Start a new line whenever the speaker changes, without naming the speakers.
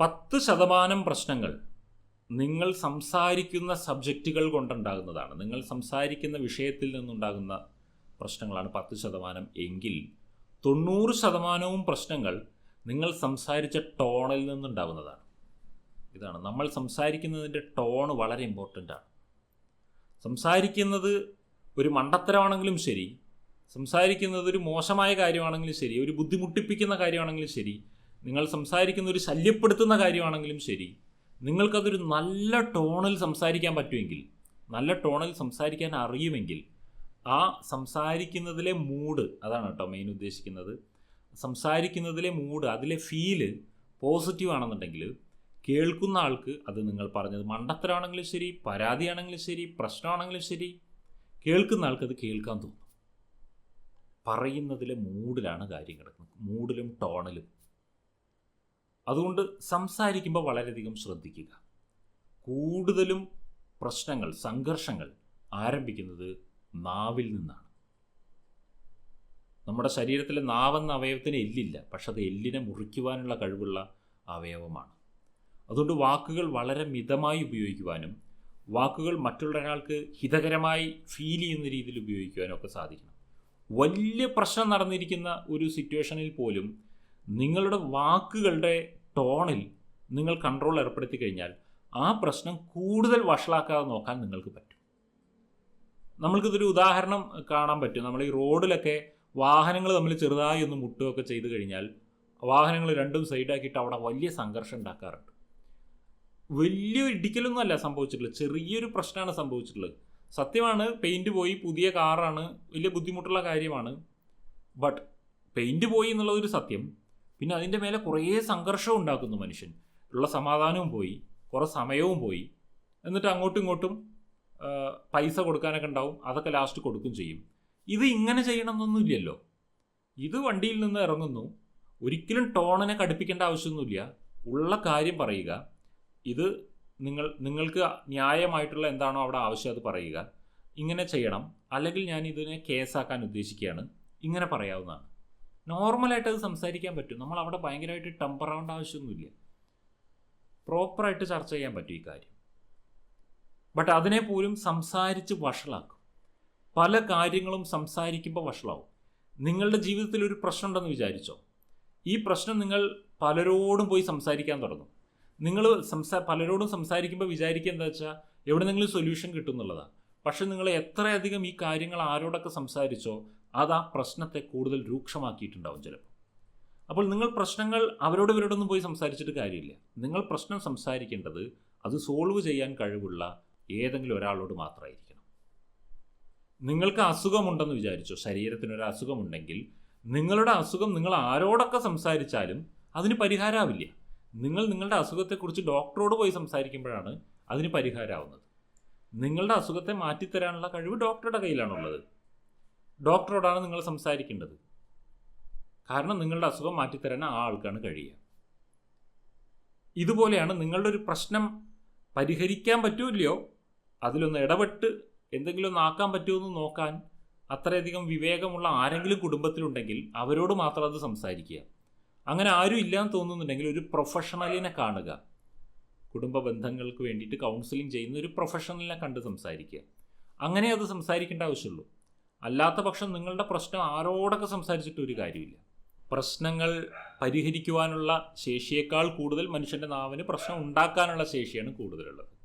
പത്ത് ശതമാനം പ്രശ്നങ്ങൾ നിങ്ങൾ സംസാരിക്കുന്ന സബ്ജക്റ്റുകൾ കൊണ്ടുണ്ടാകുന്നതാണ്. നിങ്ങൾ സംസാരിക്കുന്ന വിഷയത്തിൽ നിന്നുണ്ടാകുന്ന പ്രശ്നങ്ങളാണ് പത്ത് ശതമാനം. എങ്കിൽ തൊണ്ണൂറ് ശതമാനവും പ്രശ്നങ്ങൾ നിങ്ങൾ സംസാരിച്ച ടോണിൽ നിന്നുണ്ടാകുന്നതാണ്. ഇതാണ്. നമ്മൾ സംസാരിക്കുന്നതിന്റെ ടോണ് വളരെ ഇമ്പോർട്ടന്റ് ആണ്. സംസാരിക്കുന്നത് ഒരു മണ്ടത്തരമാണെങ്കിലും ശരി. സംസാരിക്കുന്നത് ഒരു മോശമായ കാര്യമാണെങ്കിലും ശരി. ഒരു ബുദ്ധിമുട്ടിപ്പിക്കുന്ന കാര്യമാണെങ്കിലും ശരി. നിങ്ങൾ സംസാരിക്കുന്ന ഒരു ശല്യപ്പെടുത്തുന്ന കാര്യമാണെങ്കിലും ശരി. നിങ്ങൾക്കതൊരു നല്ല ടോണിൽ സംസാരിക്കാൻ പറ്റുമെങ്കിൽ നല്ല ടോണിൽ സംസാരിക്കാൻ അറിയുമെങ്കിൽ ആ സംസാരിക്കുന്നതിലെ മൂഡ് അതാണ് കേട്ടോ മെയിൻ ഉദ്ദേശിക്കുന്നത്. സംസാരിക്കുന്നതിലെ മൂഡ് അതിലെ ഫീൽ പോസിറ്റീവ് ആണെന്നുണ്ടെങ്കിൽ കേൾക്കുന്ന ആൾക്ക് അത് നിങ്ങൾ പറഞ്ഞത് മണ്ടത്തരമാണെങ്കിലും ശരി പരാതിയാണെങ്കിലും ശരി പ്രശ്നമാണെങ്കിലും ശരി കേൾക്കുന്ന ആൾക്ക് അത് കേൾക്കാൻ തോന്നും. പറയുന്നതിലെ മൂഡിലാണ് കാര്യം കിടക്കുന്നത് മൂഡിലും ടോണിലും അതുകൊണ്ട് സംസാരിക്കുമ്പോൾ വളരെയധികം ശ്രദ്ധിക്കുക. കൂടുതലും പ്രശ്നങ്ങൾ സംഘർഷങ്ങൾ ആരംഭിക്കുന്നത് നാവിൽ നിന്നാണ്. നമ്മുടെ ശരീരത്തിലെ നാവെന്ന അവയവത്തിന് എല്ലില്ല പക്ഷെ അത് എല്ലിനെ മുറിക്കുവാനുള്ള കഴിവുള്ള അവയവമാണ്. അതുകൊണ്ട് വാക്കുകൾ വളരെ മിതമായി ഉപയോഗിക്കുവാനും വാക്കുകൾ മറ്റുള്ള ഒരാൾക്ക് ഹിതകരമായി ഫീൽ ചെയ്യുന്ന രീതിയിൽ ഉപയോഗിക്കുവാനും ഒക്കെ സാധിക്കണം. വലിയ പ്രശ്നം നടന്നിരിക്കുന്ന ഒരു സിറ്റുവേഷനിൽ പോലും നിങ്ങളുടെ വാക്കുകളുടെ ടോണിൽ നിങ്ങൾ കൺട്രോൾ ഏർപ്പെടുത്തി കഴിഞ്ഞാൽ ആ പ്രശ്നം കൂടുതൽ വഷളാക്കാതെ നോക്കാൻ നിങ്ങൾക്ക് പറ്റും. നമ്മൾക്കിതൊരു ഉദാഹരണം കാണാൻ പറ്റും. നമ്മൾ ഈ റോഡിലൊക്കെ വാഹനങ്ങൾ തമ്മിൽ ചെറുതായി ഒന്ന് മുട്ടുകയൊക്കെ ചെയ്തു കഴിഞ്ഞാൽ വാഹനങ്ങൾ രണ്ടും സൈഡാക്കിയിട്ട് അവിടെ വലിയ സംഘർഷം ഉണ്ടാക്കാറുണ്ട്. വലിയ ഇടിക്കലൊന്നും അല്ല സംഭവിച്ചിട്ടുള്ളത്. ചെറിയൊരു പ്രശ്നമാണ് സംഭവിച്ചിട്ടുള്ളത്. സത്യമാണ് പെയിന്റ് പോയി പുതിയ കാറാണ് വലിയ ബുദ്ധിമുട്ടുള്ള കാര്യമാണ്. ബട്ട് പെയിന്റ് പോയി എന്നുള്ളതൊരു സത്യം. പിന്നെ അതിന്റെ മേലെ കുറേ സംഘർഷം ഉണ്ടാക്കുന്നു മനുഷ്യൻ. ഉള്ള സമാധാനവും പോയി കുറേ സമയവും പോയി. എന്നിട്ട് അങ്ങോട്ടും ഇങ്ങോട്ടും പൈസ കൊടുക്കാനൊക്കെ ഉണ്ടാവും. അതൊക്കെ ലാസ്റ്റ് കൊടുക്കും ചെയ്യും. ഇത് ഇങ്ങനെ ചെയ്യണമെന്നൊന്നുമില്ലല്ലോ ഇത് വണ്ടിയിൽ നിന്ന് ഇറങ്ങുന്നു. ഒരിക്കലും ടോണിനെ കടുപ്പിക്കേണ്ട ആവശ്യമൊന്നുമില്ല. ഉള്ള കാര്യം പറയുക. ഇത് നിങ്ങൾ നിങ്ങൾക്ക് ന്യായമായിട്ടുള്ള എന്താണോ അവിടെ ആവശ്യം അത് പറയുക. ഇങ്ങനെ ചെയ്യണം. അല്ലെങ്കിൽ ഞാൻ ഇതിനെ കേസാക്കാൻ ഉദ്ദേശിക്കുകയാണ്. ഇങ്ങനെ പറയാവുന്നതാണ്. നോർമലായിട്ട് അത് സംസാരിക്കാൻ പറ്റും. നമ്മൾ അവിടെ ഭയങ്കരമായിട്ട് ടെമ്പർ ആവേണ്ട ആവശ്യമൊന്നുമില്ല. പ്രോപ്പറായിട്ട് ചർച്ച ചെയ്യാൻ പറ്റും ഈ കാര്യം. ബട്ട് അതിനെ പോലും സംസാരിച്ച് വഷളാക്കും. പല കാര്യങ്ങളും സംസാരിക്കുമ്പോൾ വഷളാവും. നിങ്ങളുടെ ജീവിതത്തിൽ ഒരു പ്രശ്നം ഉണ്ടെന്ന് വിചാരിച്ചോ? ഈ പ്രശ്നം നിങ്ങൾ പലരോടും പോയി സംസാരിക്കാൻ തുടങ്ങും. നിങ്ങൾ സംസാ പലരോടും സംസാരിക്കുമ്പോൾ വിചാരിക്കുക എന്താ വെച്ചാൽ എവിടെ നിങ്ങൾ സൊല്യൂഷൻ കിട്ടും എന്നുള്ളതാണ് പക്ഷേ നിങ്ങൾ എത്രയധികം ഈ കാര്യങ്ങൾ ആരോടൊക്കെ സംസാരിച്ചോ അത് ആ പ്രശ്നത്തെ കൂടുതൽ രൂക്ഷമാക്കിയിട്ടുണ്ടാവും ചിലപ്പോൾ. അപ്പോൾ നിങ്ങൾ പ്രശ്നങ്ങൾ അവരോട് ഇവരോടൊന്നും പോയി സംസാരിച്ചിട്ട് കാര്യമില്ല. നിങ്ങൾ പ്രശ്നം സംസാരിക്കേണ്ടത് അത് സോൾവ് ചെയ്യാൻ കഴിവുള്ള ഏതെങ്കിലും ഒരാളോട് മാത്രമായിരിക്കണം. നിങ്ങൾക്ക് അസുഖമുണ്ടെന്ന് വിചാരിച്ചോ ശരീരത്തിനൊരു അസുഖമുണ്ടെങ്കിൽ നിങ്ങളുടെ അസുഖം നിങ്ങൾ ആരോടൊക്കെ സംസാരിച്ചാലും അതിന് പരിഹാരമാവില്ല നിങ്ങൾ നിങ്ങളുടെ അസുഖത്തെക്കുറിച്ച് ഡോക്ടറോട് പോയി സംസാരിക്കുമ്പോഴാണ് അതിന് പരിഹാരമാവുന്നത് നിങ്ങളുടെ അസുഖത്തെ മാറ്റിത്തരാനുള്ള കഴിവ് ഡോക്ടറുടെ കയ്യിലാണുള്ളത്. ഡോക്ടറോടാണ് നിങ്ങൾ സംസാരിക്കേണ്ടത്. കാരണം നിങ്ങളുടെ അസുഖം മാറ്റിത്തരാൻ ആ ആൾക്കാണ് കഴിയുക. ഇതുപോലെയാണ് നിങ്ങളുടെ ഒരു പ്രശ്നം പരിഹരിക്കാൻ പറ്റൂല്ലയോ അതിലൊന്ന് ഇടപെട്ട് എന്തെങ്കിലും ഒന്ന് ആക്കാൻ പറ്റുമോ എന്ന് നോക്കാൻ അത്രയധികം വിവേകമുള്ള ആരെങ്കിലും കുടുംബത്തിലുണ്ടെങ്കിൽ അവരോട് മാത്രം അത് സംസാരിക്കുക. അങ്ങനെ ആരും ഇല്ലാന്ന് തോന്നുന്നുണ്ടെങ്കിൽ ഒരു പ്രൊഫഷണലിനെ കാണുക. കുടുംബ ബന്ധങ്ങൾക്ക് വേണ്ടിയിട്ട് കൗൺസിലിംഗ് ചെയ്യുന്ന ഒരു പ്രൊഫഷണലിനെ കണ്ട് സംസാരിക്കുക. അങ്ങനെ അത് സംസാരിക്കേണ്ട ആവശ്യമുള്ളൂ. അല്ലാത്ത പക്ഷം നിങ്ങളുടെ പ്രശ്നം ആരോടൊക്കെ സംസാരിച്ചിട്ട് ഒരു കാര്യമില്ല. പ്രശ്നങ്ങൾ പരിഹരിക്കുവാനുള്ള ശേഷിയേക്കാൾ കൂടുതൽ മനുഷ്യന്റെ നാവിന് പ്രശ്നം ഉണ്ടാക്കാനുള്ള ശേഷിയാണ് കൂടുതലുള്ളത്.